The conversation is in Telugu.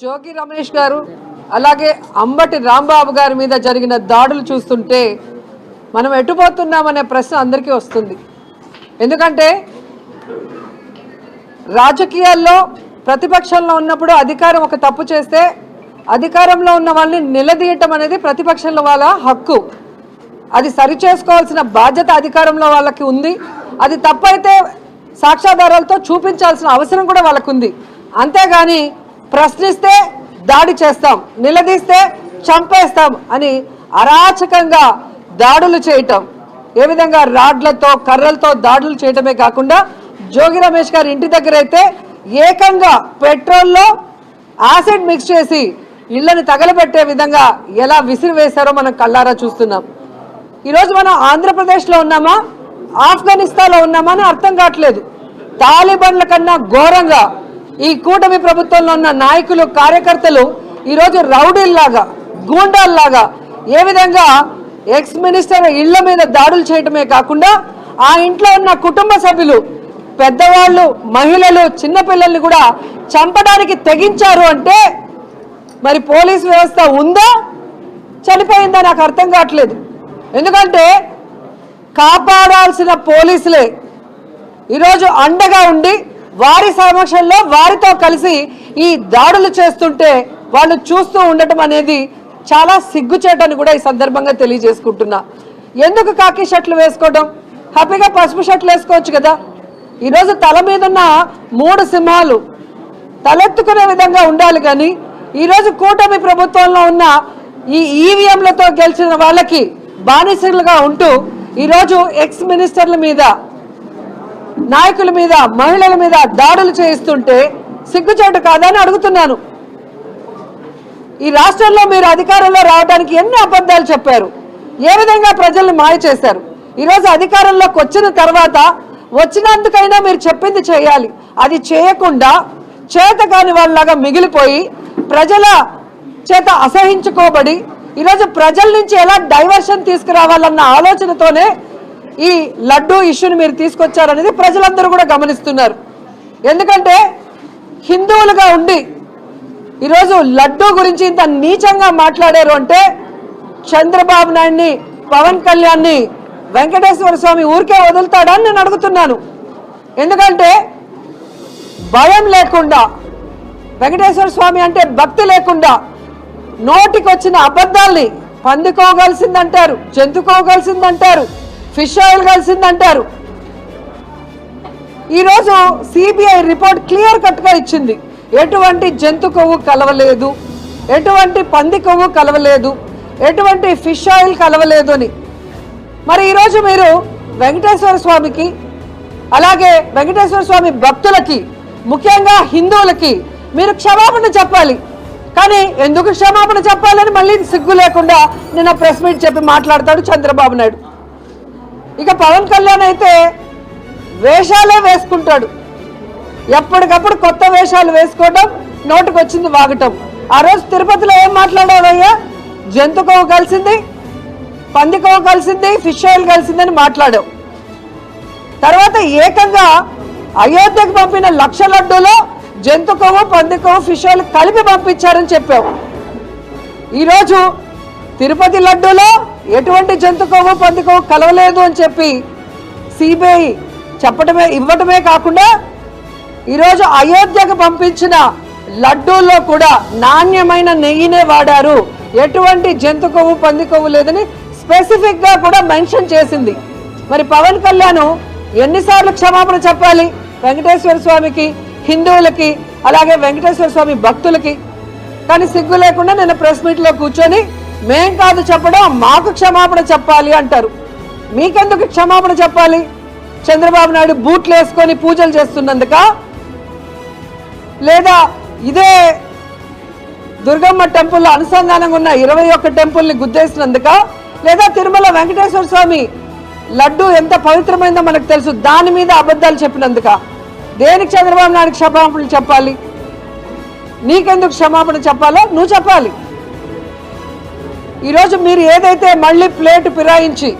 జోగి రమేష్ గారు అలాగే అంబటి రాంబాబు గారి మీద జరిగిన దాడులు చూస్తుంటే మనం ఎటుపోతున్నామనే ప్రశ్న అందరికీ వస్తుంది. ఎందుకంటే రాజకీయాల్లో ప్రతిపక్షంలో ఉన్నప్పుడు అధికారం ఒక తప్పు చేస్తే అధికారంలో ఉన్న వాళ్ళని నిలదీయటం అనేది ప్రతిపక్షంలో వాళ్ళ హక్కు. అది సరి చేసుకోవాల్సిన బాధ్యత అధికారంలో వాళ్ళకి ఉంది. అది తప్పైతే సాక్ష్యాధారాలతో చూపించాల్సిన అవసరం కూడా వాళ్ళకు ఉంది అంతేగాని ప్రశ్నిస్తే దాడి చేస్తాం నిలదీస్తే చంపేస్తాం అని అరాచకంగా దాడులు చేయటం. ఏ విధంగా రాడ్లతో కర్రలతో దాడులు చేయటమే కాకుండా జోగి రమేష్ గారి ఇంటి దగ్గర అయితే ఏకంగా పెట్రోల్లో యాసిడ్ మిక్స్ చేసి ఇళ్ళను తగలబెట్టే విధంగా ఎలా విసిరివేశారో మనం కళ్ళారా చూస్తున్నాం. ఈరోజు మనం ఆంధ్రప్రదేశ్లో ఉన్నామా? ఆఫ్ఘనిస్తాన్లో ఉన్నామా అని అర్థం కావట్లేదు. తాలిబన్ల కన్నా ఘోరంగా ఈ కూటమి ప్రభుత్వంలో ఉన్న నాయకులు కార్యకర్తలు ఈరోజు రౌడీల్లాగా గూండాల్లాగా ఏ విధంగా ఎక్స్ మినిస్టర్ ఇళ్ళ మీద దాడులు చేయటమే కాకుండా ఆ ఇంట్లో ఉన్న కుటుంబ సభ్యులు పెద్దవాళ్ళు మహిళలు చిన్నపిల్లల్ని కూడా చంపడానికి తెగించారు అంటే మరి పోలీస్ వ్యవస్థ ఉందా? చనిపోయిందా? నాకు అర్థం కావట్లేదు. ఎందుకంటే కాపాడాల్సిన పోలీసులే ఈరోజు అండగా ఉండి వారి సమక్షంలో వారితో కలిసి ఈ దాడులు చేస్తుంటే వాళ్ళు చూస్తూ ఉండటం అనేది చాలా సిగ్గుచేటని కూడా ఈ సందర్భంగా తెలియజేసుకుంటున్నా. ఎందుకు కాకి షర్ట్లు వేసుకోవడం? హ్యాపీగా పసుపు షర్ట్లు వేసుకోవచ్చు కదా. ఈరోజు తల మీద ఉన్న మూడు సింహాలు తలెత్తుకునే విధంగా ఉండాలి కానీ ఈరోజు కూటమి ప్రభుత్వంలో ఉన్న ఈ ఈవీఎంలతో గెలిచిన వాళ్ళకి బానిసలుగా ఉంటూ ఈరోజు ఎక్స్ మినిస్టర్ల మీద నాయకుల మీద మహిళల మీద దాడులు చేయిస్తుంటే సిగ్గుచేటు కాదని అడుగుతున్నాను. ఈ రాష్ట్రంలో మీరు అధికారంలో రావడానికి ఎన్ని అబద్ధాలు చెప్పారు? ఏ విధంగా ప్రజల్ని మాయ చేశారు? ఈరోజు అధికారంలోకి వచ్చిన తర్వాత వచ్చినందుకైనా మీరు చెప్పింది చేయాలి. అది చేయకుండా చేత కాని వాళ్ళలాగా మిగిలిపోయి ప్రజల చేత అసహించుకోబడి ఈరోజు ప్రజల నుంచి ఎలా డైవర్షన్ తీసుకురావాలన్న ఆలోచనతోనే ఈ లడ్డూ ఇష్యూని మీరు తీసుకొచ్చారనేది ప్రజలందరూ కూడా గమనిస్తున్నారు. ఎందుకంటే హిందువులుగా ఉండి ఈరోజు లడ్డూ గురించి ఇంత నీచంగా మాట్లాడారు అంటే చంద్రబాబు నాయుడిని పవన్ కళ్యాణ్ని వెంకటేశ్వర స్వామి ఊరికే వదులుతాడా నేను అడుగుతున్నాను. ఎందుకంటే భయం లేకుండా వెంకటేశ్వర స్వామి అంటే భక్తి లేకుండా నోటికి వచ్చిన అబద్ధాల్ని పందుకోవలసిందంటారు జంతుకోగలిసిందంటారు ఫిష్ ఆయిల్ కలిసిందంటారు. ఈరోజు సిబిఐ రిపోర్ట్ క్లియర్ కట్గా ఇచ్చింది. ఎటువంటి జంతు కొవ్వు కలవలేదు ఎటువంటి పంది కొవ్వు కలవలేదు ఎటువంటి ఫిష్ ఆయిల్ కలవలేదు అని. మరి ఈరోజు మీరు వెంకటేశ్వర స్వామికి అలాగే వెంకటేశ్వర స్వామి భక్తులకి ముఖ్యంగా హిందువులకి మీరు క్షమాపణ చెప్పాలి. కానీ ఎందుకు క్షమాపణ చెప్పాలని మళ్ళీ సిగ్గు లేకుండా నిన్న ప్రెస్ మీట్ చెప్పి మాట్లాడతాడు చంద్రబాబు నాయుడు. ఇక పవన్ కళ్యాణ్ అయితే వేషాలే వేసుకుంటాడు. ఎప్పటికప్పుడు కొత్త వేషాలు వేసుకోవటం నోటుకు వచ్చింది వాగటం. ఆ రోజు తిరుపతిలో ఏం మాట్లాడావయ్యా? జంతు కొవ్వు కలిసింది పంది కొవ్వు కలిసింది ఫిష్ ఆయిల్ కలిసిందని మాట్లాడావు. తర్వాత ఏకంగా అయోధ్యకు పంపిన లక్ష లడ్డూలో జంతు కొవ్వు పంది కొవ్వు ఫిష్ ఆయిల్ కలిపి పంపించారని చెప్పావు. ఈరోజు తిరుపతి లడ్డూలో ఎటువంటి జంతు కొవ్వు పంది కొవ్వు కలవలేదు అని చెప్పి సిబిఐ చెప్పటమే ఇవ్వటమే కాకుండా ఈరోజు అయోధ్యకు పంపించిన లడ్డూల్లో కూడా నాణ్యమైన నెయ్యినే వాడారు. ఎటువంటి జంతు కొవ్వు పంది కొవ్వు లేదని స్పెసిఫిక్గా కూడా మెన్షన్ చేసింది. మరి పవన్ కళ్యాణ్ ఎన్నిసార్లు క్షమాపణ చెప్పాలి వెంకటేశ్వర స్వామికి హిందువులకి అలాగే వెంకటేశ్వర స్వామి భక్తులకి. కానీ సిగ్గు లేకుండా నిన్న ప్రెస్ మీట్లో కూర్చొని మేం కాదు చెప్పడం మాకు క్షమాపణ చెప్పాలి అంటారు. మీకెందుకు క్షమాపణ చెప్పాలి? చంద్రబాబు నాయుడు బూట్లు వేసుకొని పూజలు చేస్తున్నందుక? లేదా ఇదే దుర్గమ్మ టెంపుల్ అనుసంధానంగా ఉన్న ఇరవై ఒక్క టెంపుల్ని గుద్దేసినందుక? లేదా తిరుమల వెంకటేశ్వర స్వామి లడ్డు ఎంత పవిత్రమైందో మనకు తెలుసు దాని మీద అబద్ధాలు చెప్పినందుక? దేనికి చంద్రబాబు నాయుడు క్షమాపణలు చెప్పాలి? నీకెందుకు క్షమాపణ చెప్పాలో నువ్వు చెప్పాలి. ఈరోజు మీరు ఏదైతే మళ్ళీ ప్లేట్ ఫిరాయించి